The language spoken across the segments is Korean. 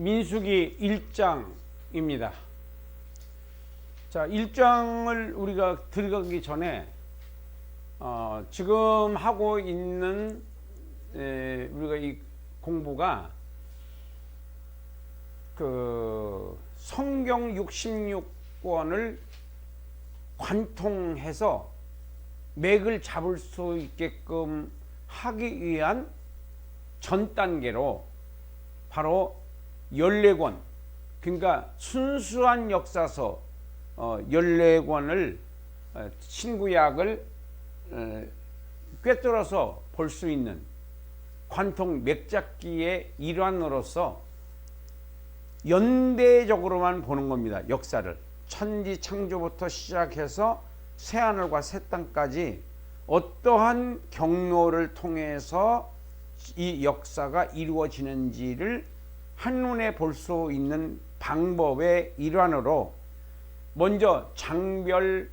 민수기 1장입니다. 자, 1장을 우리가 들어가기 전에 어, 지금 하고 있는 에, 우리가 이 공부가 그 성경 66권을 관통해서 맥을 잡을 수 있게끔 하기 위한 전 단계로 바로 14권 그러니까 순수한 역사서 어, 14권을 어, 신구약을 어, 꿰뚫어서 볼 수 있는 관통 맥잡기의 일환으로서 연대적으로만 보는 겁니다. 역사를 천지 창조부터 시작해서 새 하늘과 새 땅까지 어떠한 경로를 통해서 이 역사가 이루어지는지를 한눈에 볼 수 있는 방법의 일환으로 먼저 장별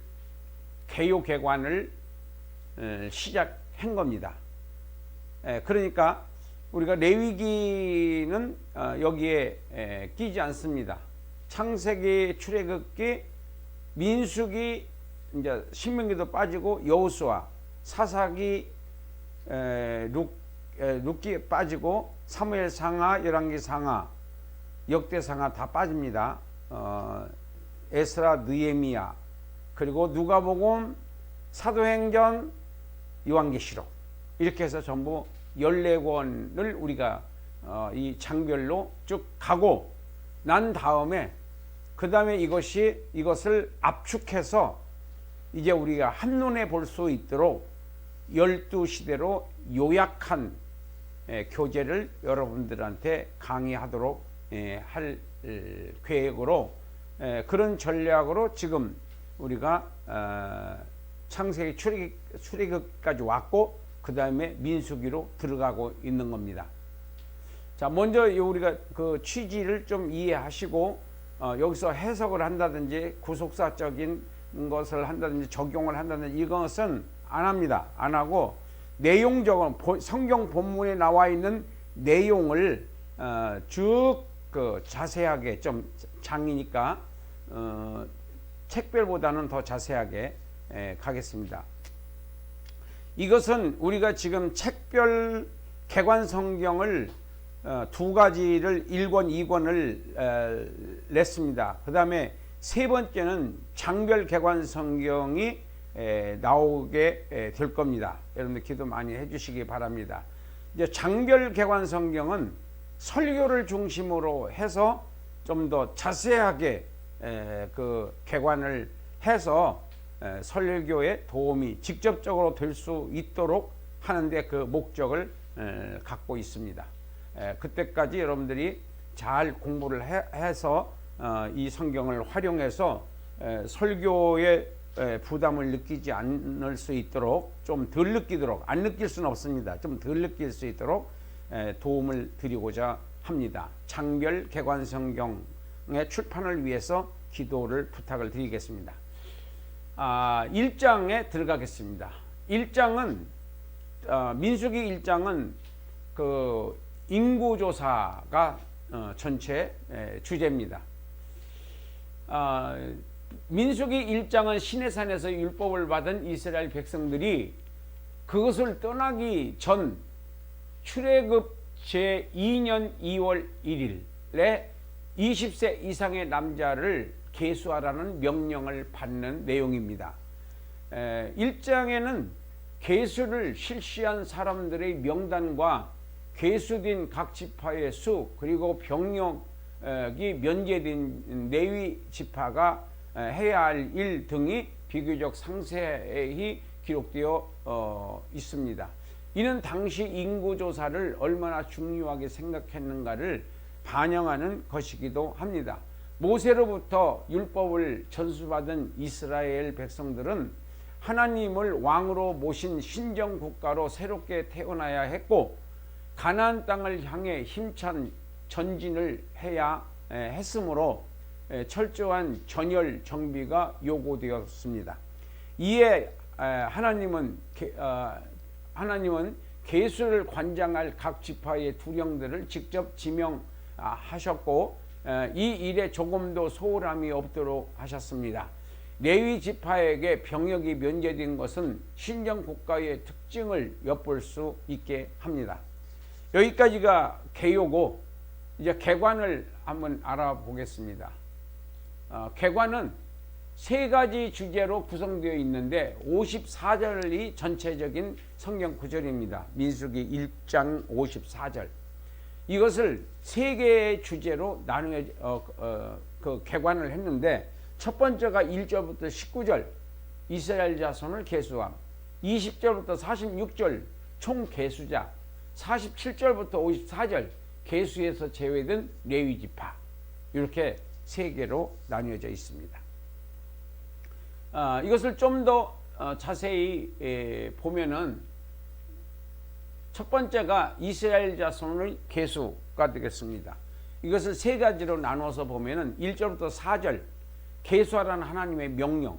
개요 개관을 에, 시작한 겁니다. 에, 그러니까 우리가 레위기는 어, 여기에 에, 끼지 않습니다. 창세기, 출애굽기, 민수기, 이제 신명기도 빠지고 여호수아, 사사기, 에, 룩, 에, 룩기 빠지고 사무엘 상하, 열왕기 상하, 역대 상하 다 빠집니다. 어, 에스라, 느에미야, 그리고 누가복음, 사도행전, 요한계시록 이렇게 해서 전부 14권을 우리가 어, 이 장별로 쭉 가고 난 다음에 그 다음에 이것이 이것을 압축해서 이제 우리가 한눈에 볼 수 있도록 열두 시대로 요약한 에, 교재를 여러분들한테 강의하도록 에, 할 에, 계획으로 에, 그런 전략으로 지금 우리가 어, 창세기 출애굽, 출애굽까지 왔고 그 다음에 민수기로 들어가고 있는 겁니다. 자, 먼저 이 우리가 그 취지를 좀 이해하시고 어, 여기서 해석을 한다든지 구속사적인 것을 한다든지 적용을 한다든지 이것은 안 합니다. 안 하고 내용적으로 보- 성경 본문에 나와 있는 내용을 어, 쭉그 자세하게 좀 장이니까 어, 책별보다는 더 자세하게 에, 가겠습니다. 이것은 우리가 지금 책별 개관 성경을 어, 두 가지를 1권, 2권을 에, 냈습니다. 그 다음에 세 번째는 장별 개관 성경이 에, 나오게 에, 될 겁니다. 여러분들 기도 많이 해주시기 바랍니다. 이제 장별 개관 성경은 설교를 중심으로 해서 좀 더 자세하게 에, 그 개관을 해서 에, 설교에 도움이 직접적으로 될 수 있도록 하는데 그 목적을 에, 갖고 있습니다. 에, 그때까지 여러분들이 잘 공부를 해, 해서 어, 이 성경을 활용해서 에, 설교에 에, 부담을 느끼지 않을 수 있도록 좀 덜 느끼도록 안 느낄 수는 없습니다. 좀 덜 느낄 수 있도록 에, 도움을 드리고자 합니다. 장별 개관 성경의 출판을 위해서 기도를 부탁을 드리겠습니다. 아, 1장에 들어가겠습니다. 1장은 어, 민수기 1장은 그 인구조사가 어, 전체 에, 주제입니다. 아, 민수기 1장은 시내산에서 율법을 받은 이스라엘 백성들이 그것을 떠나기 전 출애굽 제2년 2월 1일에 20세 이상의 남자를 계수하라는 명령을 받는 내용입니다. 에, 1장에는 계수를 실시한 사람들의 명단과 계수된 각 지파의 수 그리고 병력이 면제된 내위 지파가 에, 해야 할 일 등이 비교적 상세히 기록되어 어, 있습니다. 이는 당시 인구 조사를 얼마나 중요하게 생각했는가를 반영하는 것이기도 합니다. 모세로부터 율법을 전수받은 이스라엘 백성들은 하나님을 왕으로 모신 신정 국가로 새롭게 태어나야 했고 가나안 땅을 향해 힘찬 전진을 해야 에, 했으므로 에, 철저한 전열 정비가 요구되었습니다. 이에 에, 하나님은 게- 어, 하나님은 계수를 관장할 각 지파의 두령들을 직접 지명하여 아, 이 일에 조금도 소홀함이 없도록 하셨습니다. 레위 지파에게 병역이 면제된 것은 신정 국가의 특징을 엿볼 수 있게 합니다. 여기까지가 개요고 이제 개관을 한번 알아보겠습니다. 어, 개관은 세 가지 주제로 구성되어 있는데 54절이 전체적인 성경 구절입니다. 민수기 1장 54절. 이것을 세 개의 주제로 나누어 어, 어, 그 개관을 했는데 첫 번째가 1절부터 19절 이스라엘 자손을 계수함. 20절부터 46절 총 계수자. 47절부터 54절 계수에서 제외된 레위 지파. 이렇게 세 개로 나뉘어져 있습니다. 어, 이것을 좀 더 자세히 에, 보면은 첫 번째가 이스라엘 자손의 계수가 되겠습니다. 이것을 세 가지로 나눠서 보면은 1절부터 4절 계수하라는 하나님의 명령.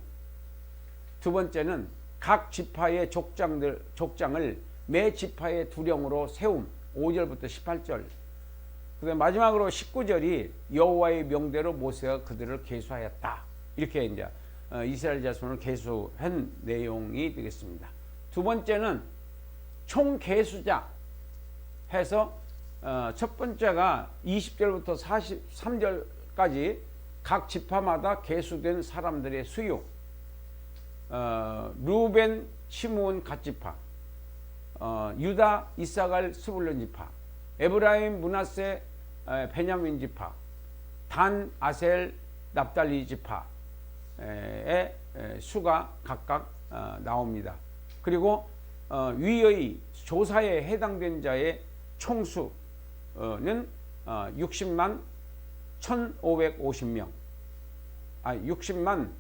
두 번째는 각 지파의 족장들 족장을 매 지파의 두령으로 세움. 5절부터 18절. 그다음 마지막으로 19절이 여호와의 명대로 모세가 그들을 계수하였다. 이렇게 이제 어, 이스라엘 자손을 계수한 내용이 되겠습니다. 두 번째는 총 계수자 해서 어, 첫 번째가 20절부터 43절까지 각 지파마다 계수된 사람들의 수요. 어, 루벤, 시므온 갓 지파, 어, 유다, 이사갈, 스불론 지파, 에브라임, 문하세, 에, 베냐민 지파, 단, 아셀, 납달리 지파의 에, 수가 각각 어, 나옵니다. 그리고 어, 위의 조사에 해당된 자의 총수는 어, 60만 1,550명. 아, 60만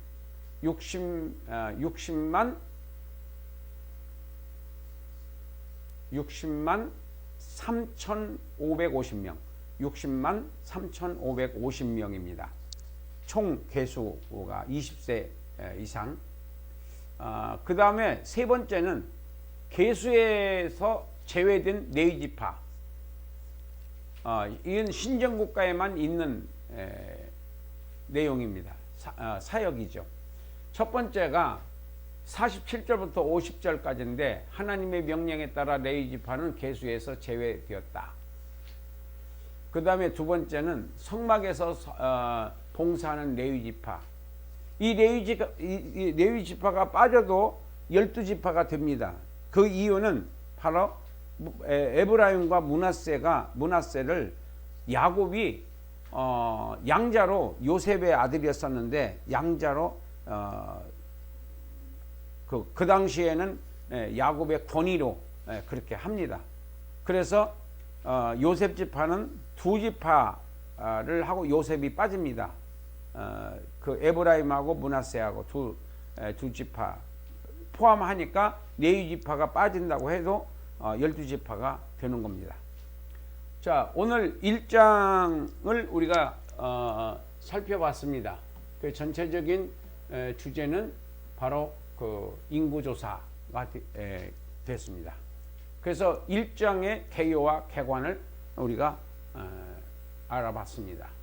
60 아, 60만 60만 3,550명. 60만 3,550명입니다. 총 개수가 20세 이상. 아, 그 다음에 세 번째는 개수에서 제외된 네이지파. 아, 이건 신정국가에만 있는 에, 내용입니다. 사, 아, 사역이죠. 첫 번째가 47절부터 50절까지인데 하나님의 명령에 따라 레이지파는 개수에서 제외되었다. 그 다음에 두 번째는 성막에서 어, 봉사하는 레위 지파. 이 레위지가 이 레위 지파가 빠져도 열두 지파가 됩니다. 그 이유는 바로 에브라임과 문하세가 문하세를 야곱이 어, 양자로 요셉의 아들이었었는데 양자로 어, 그, 그 당시에는 예, 야곱의 권위로 예, 그렇게 합니다. 그래서 어, 요셉 지파는 두 지파를 하고 요셉이 빠집니다. 어, 그 에브라임하고 문하세하고 두, 에, 두 지파 포함하니까 네위 지파가 빠진다고 해도 어, 열두 지파가 되는 겁니다. 자 오늘 1장을 우리가 어, 살펴봤습니다. 그 전체적인 에, 주제는 바로 그 인구조사가 되, 에, 됐습니다. 그래서 1장의 개요와 개관을 우리가 어, 알아봤습니다.